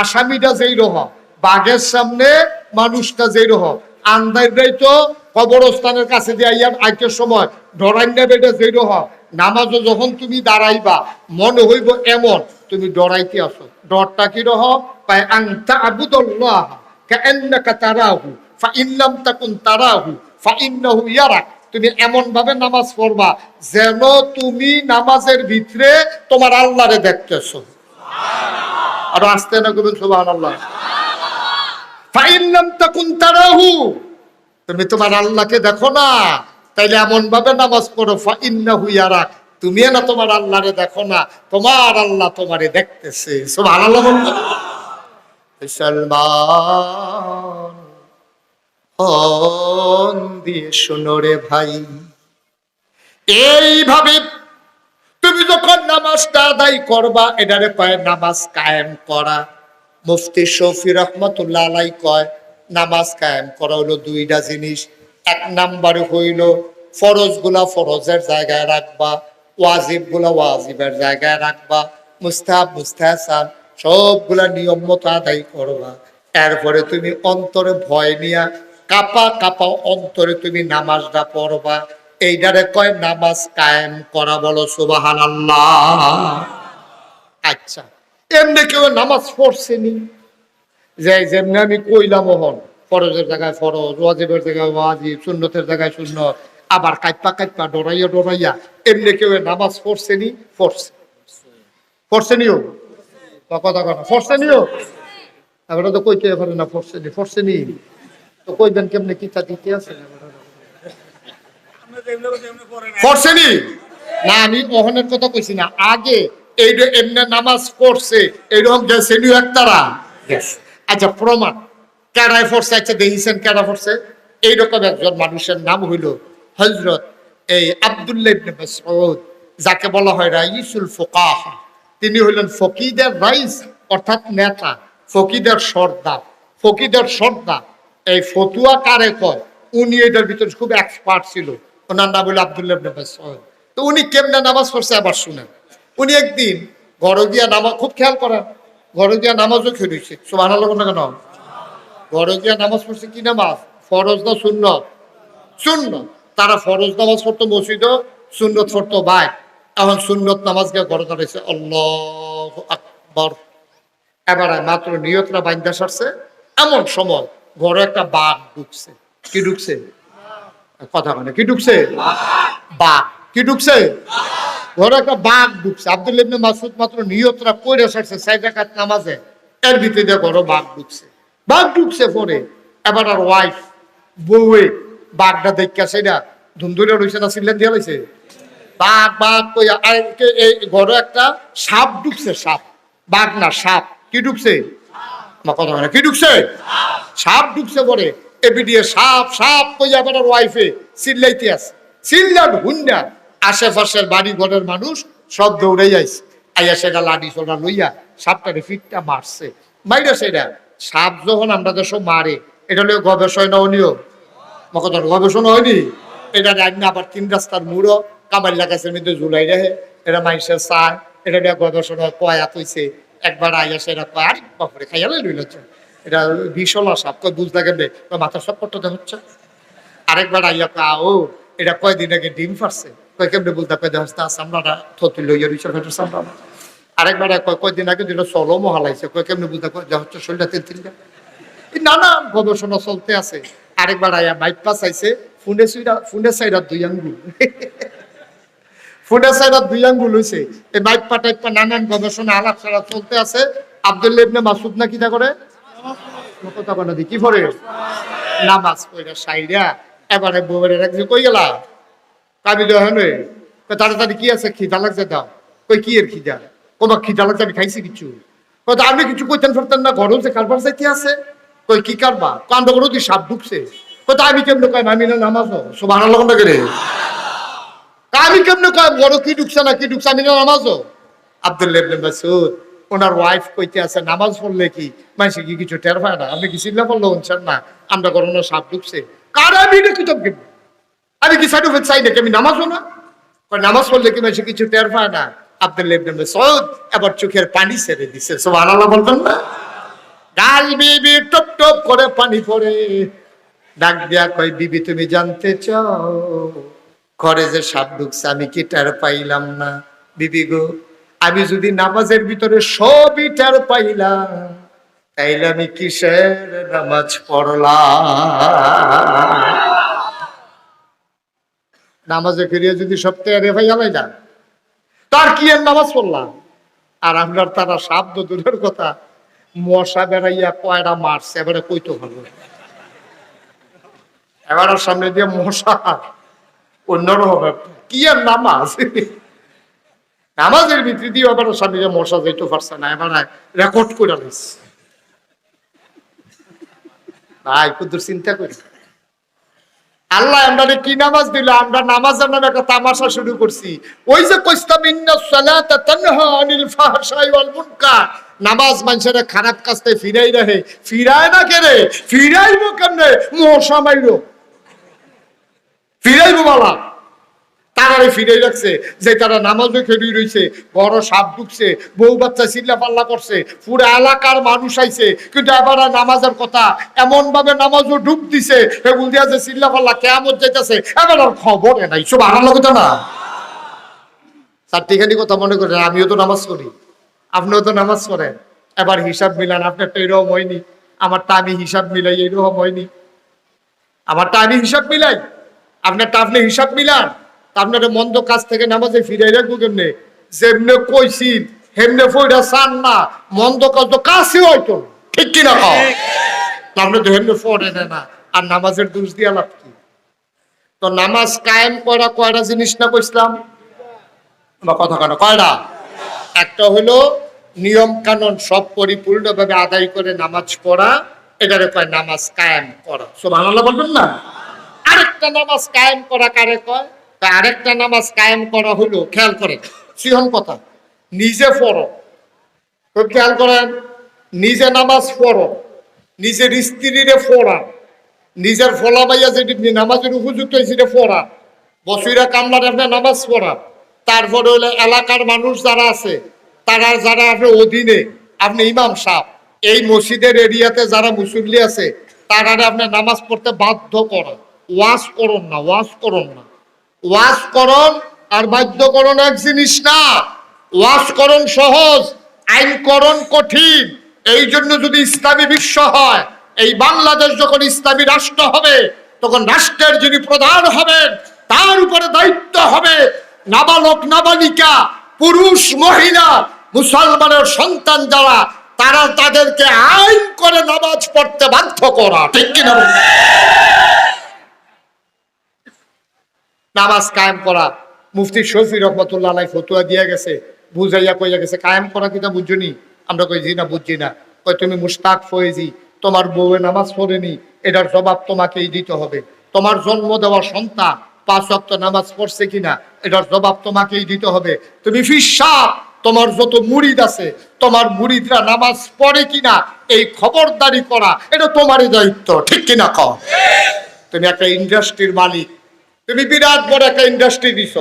আসামিটা যেই রহ, বাঘের সামনে মানুষটা যেই রহ আন্দাজটাই তো কবরস্থানের কাছে দিয়ে আইয়ার আইতের সময় ডরাইন্ডা বেটা যেই রহ, নামাজও যখন তুমি দাঁড়াইবা, মনে হইব এমন, তুমি ডরাইতে আসো ডরটা কি রহ? পায় আংতা আবুদুল্লাহ তারাহু ফা ইল্লাম তাকুন তারাহু ফা ইন্নাহু ইয়ারাক। তুমি এমন ভাবে নামাজ পড়বা যেন তুমি নামাজের ভিতরে তোমার আল্লাহরে দেখতেছো। আর আসতে না করবেন সুবাহ আল্লাহ তুমি তোমার আল্লাহকে দেখো না, তাইলে এমন ভাবে নামাজ পড়ো, ফাইন্নাহু ইয়ারাক তুমি না তোমার আল্লাহরে দেখো না, তোমার আল্লাহ তোমারে দেখতেছে, সুবহানাল্লাহ বলতো মুসলমান, হন দিয়ে শোনো রে ভাই। এইভাবে তুমি যখন নামাজটা আদায় করবা, এটারে কয় নামাজ কায়েম করা। মুফতি শফি রহমতুল্লাহ আলাই কয়, নামাজ কায়েম করা হলো দুইটা জিনিস। এক নাম্বারে হইল ফরজগুলা ফরজের জায়গায় রাখবা ওয়াজিবগুলা ওয়াজিবের জায়গায় রাখবা। মুস্তাহাব মুস্তাহাসান সবগুলা নিয়ম মতো আদায় করবা। এরপরে তুমি অন্তরে ভয় নিয়া কাপা কাপা অন্তরে তুমি নামাজটা পড়বা। এইটারে কয় নামাজ কায়েম করা বলো সুবাহান আল্লাহ আচ্ছা এমনি কেউ নামাজ পড়ছেনি? যে যেমনি আমি কইলাম ওহন, ফরজের জায়গায় ফরজ, ওয়াজিবের জায়গায় ওয়াজিব, সুন্নতের জায়গায় সুন্নত, আবার কাইপা কাইপা ডরাইয়া ডরাইয়া এমনি কেউ নামাজ পড়ছেনি? পড়ছে। পড়ছেনিও কথা কথা পড়ছেনিও আমরা তো কইতে পারে না পড়ছেনি পড়ছেনি। তো কইবেন কেমনে কিতা দিতে আছে? পড়ছেনি না? আমি কথা কইছি না। আগে এই এমনি নামাজ পড়ছে এইরকম একতারা। আচ্ছা প্রমাণ। কেডায় পড়ছে? আচ্ছা দেখিছেন কেডা পড়ছে? এইরকম একজন মানুষের নাম হইল হজরত এই আব্দুল্লাহ ইবনে মাসউদ যাকে বলা হয় রাইসুল ফুকাহা। তিনি হইলেন ফকিদের রাইস অর্থাৎ নেতা ফকিদের সর্দার। ফকিদের সর্দার। এই ফতুয়া কারে কয়? উনি এটার ভিতরে খুব এক্সপার্ট ছিল। ওনার নাম হলো আব্দুল্লাহ তো উনি কেমনে নামাজ পড়ছে আবার শুনেন। উনি একদিন ঘরে গিয়া নামাজ খুব খেয়াল করেন, ঘরে গিয়া নামাজও খেয়েছে সুবহানাল্লাহ না কেন? নামাজ পড়ছে কি নামাজ? ফরজ না শূন্য শূন্য তারা ফরজ নামাজ পড়তো মসজিদ সুন্নত পড়তো ভাই এখন সুন্নত নামাজ গিয়ে ঘরে দাঁড়াইছে। আল্লাহ আকবর। এবারে মাত্র নিয়তরা বাইন্দা সারছে। এমন সময় ঘরে একটা বাঘ ঢুকছে। কি ঢুকছে? কথা মানে কি ঢুকছে বাঘ কি ঢুকছে ঘরে একটা বাঘ ঢুকছে আব্দুল ইবনে মাসুদ মাত্র নিয়তরা কইরা সারছে সাইড রাকাত নামাজে। এর ভিতরে দিয়ে ঘরে বাঘ ঢুকছে বাঘ ঢুকছে পরে। এবার আর ওয়াইফ বউয়ে বাঘটা দেখা সেটা ধুন্দুরে রয়েছে না সিলেন দিয়া লইছে? বাঘ বাঘ আর এই ঘরে একটা সাপ ঢুকছে সাপ। বাঘ না, সাপ। কি ঢুকছে আমার কথা হয় না, কি ঢুকছে সাপ ঢুকছে পরে। দিয়ে সাপ সাপ কইয়া বেটার ওয়াইফে চিল্লাইতে আছে। চিল্লান হুন্ডা আশেপাশের বাড়ি ঘরের মানুষ সব দৌড়ে যাইছে আইয়া সেটা লাঠি সোনা লইয়া সাপটারে ফিটটা মারছে। মাইরা সেটা, সাপ যখন আমরা দেশ মারে, এটা হলো গবেষণা নিয়ম। মকদর গবেষণা হয়নি? এটা রান্না আবার তিন রাস্তার মুড়ো কামাল লাগাইছে মধ্যে ঝুলাই রাখে, এটা মানুষের চায়, এটা নিয়ে গবেষণা কয়াত হইছে। একবার আইয়া সেটা কয়, আরে, বাপরে খাইয়ালে লইল এটা বিশলা সাপ কয় বুঝতে গেলে মাথার সব করতে হচ্ছে। আরেকবার আইয়া কয় ও এটা কয়দিন আগে ডিম ফারছে কয়, কেমনে বলতে কয়, দেহ থতি লইয়া রইছে আরেকবার কয়, কয়দিন আগে কয়, কেমনে বলতে কয়, দেহ হচ্ছে শরীরটা তেল গবেষণা চলতে আছে। আরেকবার আয়া বাইপাস আইছে, ফুনে সুইরা ফুনে সাইডার দুই আঙ্গুল। ফুনে সাইডার দুই আঙ্গুল হইছে। এই বাইপা টাইপা নানান গবেষণা আলাপ ছাড়া চলতে আছে। আব্দুল্লাহ ইবনে মাসুদ না কিটা করে? কি তাড়াতাড়ি কি আছে? খিদা লাগছে দাও কই, কি এর খিদা? কোবা, খিদা লাগছে, আমি খাইছি কিছু। কিছু ফেরতেন না, ঘর হচ্ছে কারবার চাইতে আছে? কই, কি কারবা কান্দ করে তুই সাপ ঢুকছে? কই, তা আমি কই আমি না নামাজ কোনটা করে? আমি কেমনে কই বড় কি ঢুকছে না, কি ঢুকছে, আমি না নামাজ আব্দুল্লাহ ইবনে ওনার ওয়াইফ কইতে আছে, নামাজ পড়লে কি মানুষে কি কিছু টের পায় না? আপনি কি চিল্লা পড়ল হচ্ছেন না? আমরা করোনা সাপ ঢুকছে। কার আমি এটা কি তবে আমি কি সাইড চাই নাকি? আমি নামাজও না? নামাজ পড়লে কি মানুষে কিছু টের পায় না? আব্দুল্লাহ ইবনে মাসউদ এবার চোখের পানি ছেড়ে দিছে। সুবহানাল্লাহ বলবেন না? গাল বিবি টপ টপ করে পানি পড়ে। ডাক দিয়া কই বিবি, তুমি জানতে চাও, ঘরে যে সাপ ঢুকছে, আমি কি টের পাইলাম না? বিবি গো আমি যদি নামাজের ভিতরে সবই টের পাইলাম, তাইলে আমি কিসের নামাজ পড়লাম? নামাজে ফিরিয়ে যদি সব টেরে ভাই যান তার কি এর নামাজ পড়লাম? আর আমরা তারা তো দূরের কথা, মশা বেড়াইয়া কয়টা মারছে, এবারে কইতো ভালো? এবার সামনে দিয়ে মশা, অন্যরকম কি আর নামাজ? নামাজের ভিতরে দিয়ে আবার দিয়ে মশা যাইতে পারছে না, এবার রেকর্ড করে নিস ভাই কুদুর চিন্তা করি। আল্লাহ আমরা কি নামাজ দিল? আমরা নামাজের নামে একটা তামাশা শুরু করছি। ওই যে কইস্তাম ইন্না সালাতা তানহা আনিল ফাহশাই ওয়াল মুনকার। নামাজ মানুষের খারাপ কাজ থেকে ফিরাই রাখে। ফিরায় না কেরে? ফিরাইবো কেমনে? মশা মাইরো। ফিরাইবো বালা। তারারে ফিরাই রাখছে, যে তারা নামাজও খেলি রইছে, বড় সাপ ঢুকছে বউ বাচ্চা চিল্লা পাল্লা করছে, পুরো এলাকার মানুষ আইছে, কিন্তু এবার নামাজের কথা এমন ভাবে নামাজও ডুব দিছে এগুল দিয়া যে চিল্লা পাল্লা কেমন যাইতেছে, এবার আর খবরে নাই। সব আনার কথা না? চারটিখানি কথা মনে করেন, আমিও তো নামাজ করি, আপনিও তো নামাজ করেন। এবার হিসাব মিলান আপনার তো এরকম হয়নি আমারটা আমি হিসাব মিলাই, এরকম হয়নি। আমারটা আমি হিসাব মিলাই, আপনারটা আপনি হিসাব মিলান। আপনার মন্দ কাজ থেকে নামাজে ফিরে রাখব কেমনে? যেমনে কইছি হেমনে ফইরা চান না মন্দ কাজ তো কাছে হয়তো। ঠিক কিনা কও? আপনি তো হেমনে দেয় না আর নামাজের দোষ দিয়া লাভ কি? তো নামাজ কায়েম করা কয়টা জিনিস না কইছিলাম? বা কথা কেন কয়টা? একটা হলো নিয়ম কানুন সব পরিপূর্ণভাবে আদায় করে নামাজ পড়া এটারে কয় নামাজ কায়েম করা। সুবহানাল্লাহ বলবেন না? আরেকটা নামাজ কায়েম করা কারে কয়? আরেকটা নামাজ কায়েম করা হলো খেয়াল করেন সিহন কথা, নিজে পড়ো। খেয়াল করেন, নিজে নামাজ পড়ো, নিজের স্ত্রীরে পড়া, নিজের ফলা বাইয়া যেটি নামাজের উপযুক্ত সেটা পড়া বসুইরা কামলার আপনার নামাজ পড়া। তারপরে হলো এলাকার মানুষ যারা আছে, তারা যারা আপনার অধীনে, আপনি ইমাম সাহ এই মসজিদের এরিয়াতে যারা মুসল্লি আছে তারা আপনার নামাজ পড়তে বাধ্য করা ওয়াজ করুন না, ওয়াজ করুন না। ওয়াজ করণ আর বাধ্যকরণ এক জিনিস না। ওয়াজ করণ সহজ আইনকরণ কঠিন। এই জন্য যদি ইসলামী বিশ্ব হয়, এই বাংলাদেশ যখন ইসলামী রাষ্ট্র হবে, তখন রাষ্ট্রের যিনি প্রধান হবেন, তার উপরে দায়িত্ব হবে নাবালক নাবালিকা, পুরুষ মহিলা, মুসলমানের সন্তান যারা, তারা তাদেরকে আইন করে নামাজ পড়তে বাধ্য করা। ঠিক কিনা? নামাজ কায়েম করা। মুফতি শফি রহমতুল্লাহ আলাই ফতুয়া দিয়ে গেছে, বুঝাইয়া কইয়া গেছে, কায়েম করা কিনা বুঝছনি আমরা কই, জি না, বুঝছি না। কই, তুমি মুস্তাক ফয়েজি, তোমার বউয়ে নামাজ পড়েনি, এটার জবাব তোমাকেই দিতে হবে। তোমার জন্ম দেওয়া সন্তান পাঁচ ওয়াক্ত নামাজ পড়ছে কিনা, এটার জবাব তোমাকেই দিতে হবে। তুমি ফিসাব, তোমার যত মুরিদ আছে, তোমার মুরিদরা নামাজ পড়ে কিনা, এই খবরদারি করা, এটা তোমারই দায়িত্ব। ঠিক কিনা কও? তুমি একটা ইন্ডাস্ট্রির মালিক তুমি বিরাট বড় একটা ইন্ডাস্ট্রি দিছ।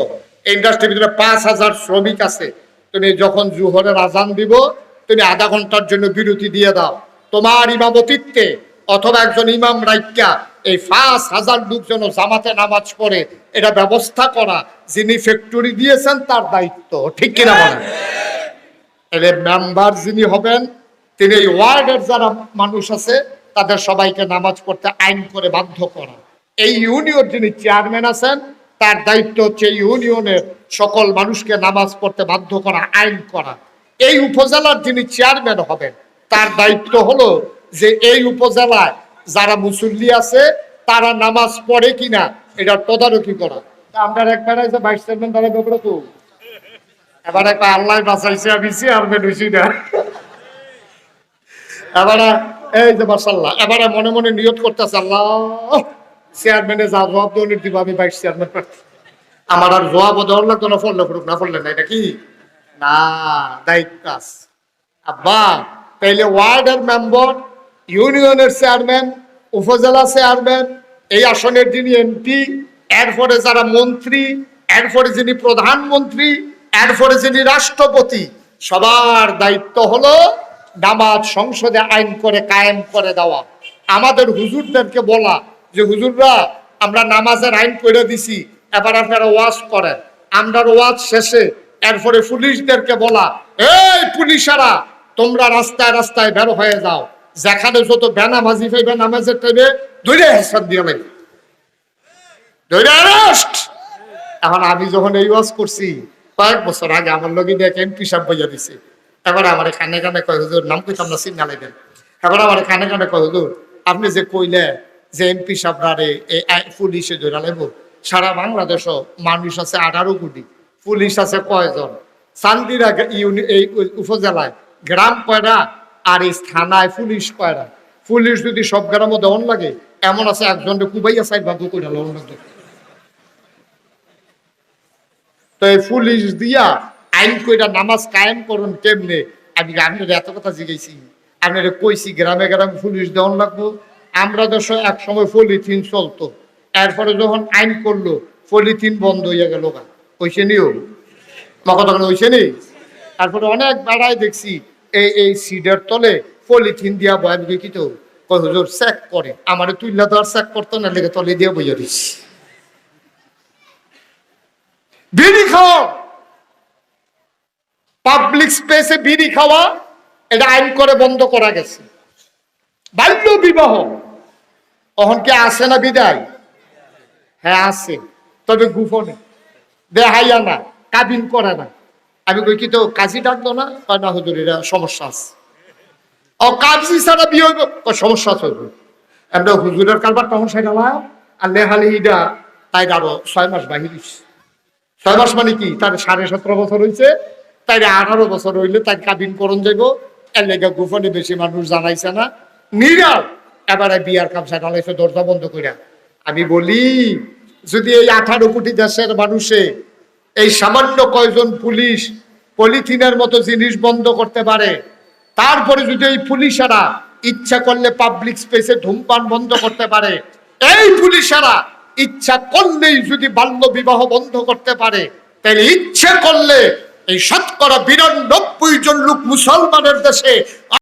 ইন্ডাস্ট্রির ভিতরে পাঁচ হাজার শ্রমিক আছে। তুমি যখন জুহরের আজান দিব, তুমি আধা ঘণ্টার জন্য বিরতি দিয়ে দাও। তোমার ইমামতিত্বে অথবা একজন ইমাম রাইকা এই পাঁচ হাজার লোক যেন জামাতে নামাজ পড়ে, এটা ব্যবস্থা করা যিনি ফ্যাক্টরি দিয়েছেন, তার দায়িত্ব। ঠিক কিনা বলেন? এর মেম্বার যিনি হবেন, তিনি এই ওয়ার্ডের যারা মানুষ আছে, তাদের সবাইকে নামাজ পড়তে আইন করে বাধ্য করা। এই ইউনিয়ন যিনি চেয়ারম্যান আছেন, তার দায়িত্ব হচ্ছে ইউনিয়নের সকল মানুষকে নামাজ পড়তে বাধ্য করা, আইন করা। এই উপজেলার যিনি চেয়ারম্যান হবেন, তার দায়িত্ব হলো যে এই উপজেলায় যারা মুসল্লি আছে, তারা নামাজ পড়ে কিনা, এটা তদারকি করা। আমরা একবার আছে ভাইস চেয়ারম্যান তারা ব্যাপারে তো। এবার একটা আল্লাহ বাঁচাইছে, আমি চেয়ারম্যান হইছি না। এবারে এই যে মার্শাল্লাহ এবারে মনে মনে নিয়ত করতেছে আল্লাহ। চেয়ারম্যানে যা জবাব দেওয়ার দিব, আমি ভাইস চেয়ারম্যান প্রার্থী আমার আর জবাবও দেওয়ার লাগতো না ফললে ফুরুক না ফললে না এটা কি? না, দায়িত্ব আছে আব্বা, তাইলে ওয়ার্ডের মেম্বার ইউনিয়নের চেয়ারম্যান উপজেলা চেয়ারম্যান এই আসনের যিনি এমপি এরপরে যারা মন্ত্রী, এরপরে যিনি প্রধানমন্ত্রী, এরপরে যিনি রাষ্ট্রপতি, সবার দায়িত্ব হলো নামাজ সংসদে আইন করে, কায়েম করে দেওয়া। আমাদের হুজুরদেরকে বলা যে হুজুররা আমরা নামাজের আইন করে দিছি, এবার আপনারা ওয়াজ করেন। আমরা ওয়াজ শেষে এরপরে পুলিশদেরকে বলা, এই পুলিশেরা, তোমরা রাস্তায় রাস্তায় বের হয়ে যাও। যেখানে যত বেনামাজি পাইবে নামাজের টাইমে ধরে হেসান দিয়ে লাগবে এখন আমি যখন এই ওয়াজ করছি, কয়েক বছর আগে আমার লগে দেখে এমপি সাহেব বইয়া দিছে। এবার আমার কানে কানে কয়, হুজুর, নাম কইতাম না চিন্তা লাগবেন এবার আমার কানে কানে কয়, হুজুর, আপনি যে কইলে যে এমপি পুলিশে ধরে লাগবো সারা বাংলাদেশও মানুষ আছে আঠারো কোটি। পুলিশ আছে কয়জন? চান্দিরা এই উপজেলায় গ্রাম কয়রা আর এই থানায় পুলিশ কয়রা পুলিশ যদি সব গ্রামে দেওয়ান লাগে, এমন আছে একজনকে কুবাইয়া সাইড ভাগ্য করে লোন লাগবে। তো এই পুলিশ দিয়া আইন কইরা নামাজ কায়েম করুন কেমনে? আমি আপনার এত কথা জিজ্ঞেসি আপনার কইছি গ্রামে গ্রামে পুলিশ দেওয়ান লাগবো। আমরা দেশ এক সময় পলিথিন চলতো। এরপরে যখন আইন করল, পলিথিন বন্ধ হইয়া গেল গা। হইছে নিও কথা হইছে নি? তারপরে অনেক বেড়ায় দেখছি, এই এই সিডের তলে পলিথিন দিয়া বয়ান কি তো? কয়, হুজুর, চেক করে। আমারে তুইলা দেওয়ার চেক করতো না, লেগে তলে দিয়ে বইয়া দিস বিড়ি খাওয়া পাবলিক স্পেসে বিড়ি খাওয়া, এটা আইন করে বন্ধ করা গেছে। বাল্য বিবাহ। অহন কি আছে না বিদায়? হ্যাঁ আছে তবে গুফনে দেহাইয়া না, কাবিন করে না। আমি কই কি তো কাজী ডাকলো না? কয়, না হুজুর সমস্যা আছে। ও, কাজী ছাড়া বিয়ে হইব? সমস্যা আছে হুজুর। আমরা হুজুরের কারবার তখন সেটা আর নেহালি ইডা, তাই আরও ছয় মাস বাহির। ছয় মাস মানে কি? তার সাড়ে সতেরো বছর হয়েছে তাই আঠারো বছর হইলে তাই কাবিন করণ যাইব। এর লেগে গোপনে বেশি মানুষ জানাইছে না। নিরাল। এবারে বিয়ার কামসা ঢালাইছে দরজা বন্ধ কইরা। আমি বলি, যদি এই আঠারো কোটি দেশের মানুষে এই সামান্য কয়জন পুলিশ পলিথিনের মতো জিনিস বন্ধ করতে পারে, তারপরে যদি এই পুলিশেরা ইচ্ছা করলে পাবলিক স্পেসে ধূমপান বন্ধ করতে পারে, এই পুলিশেরা ইচ্ছা করলেই যদি বাল্য বিবাহ বন্ধ করতে পারে, তাহলে ইচ্ছে করলে এই শতকরা বিরানব্বই জন লোক মুসলমানের দেশে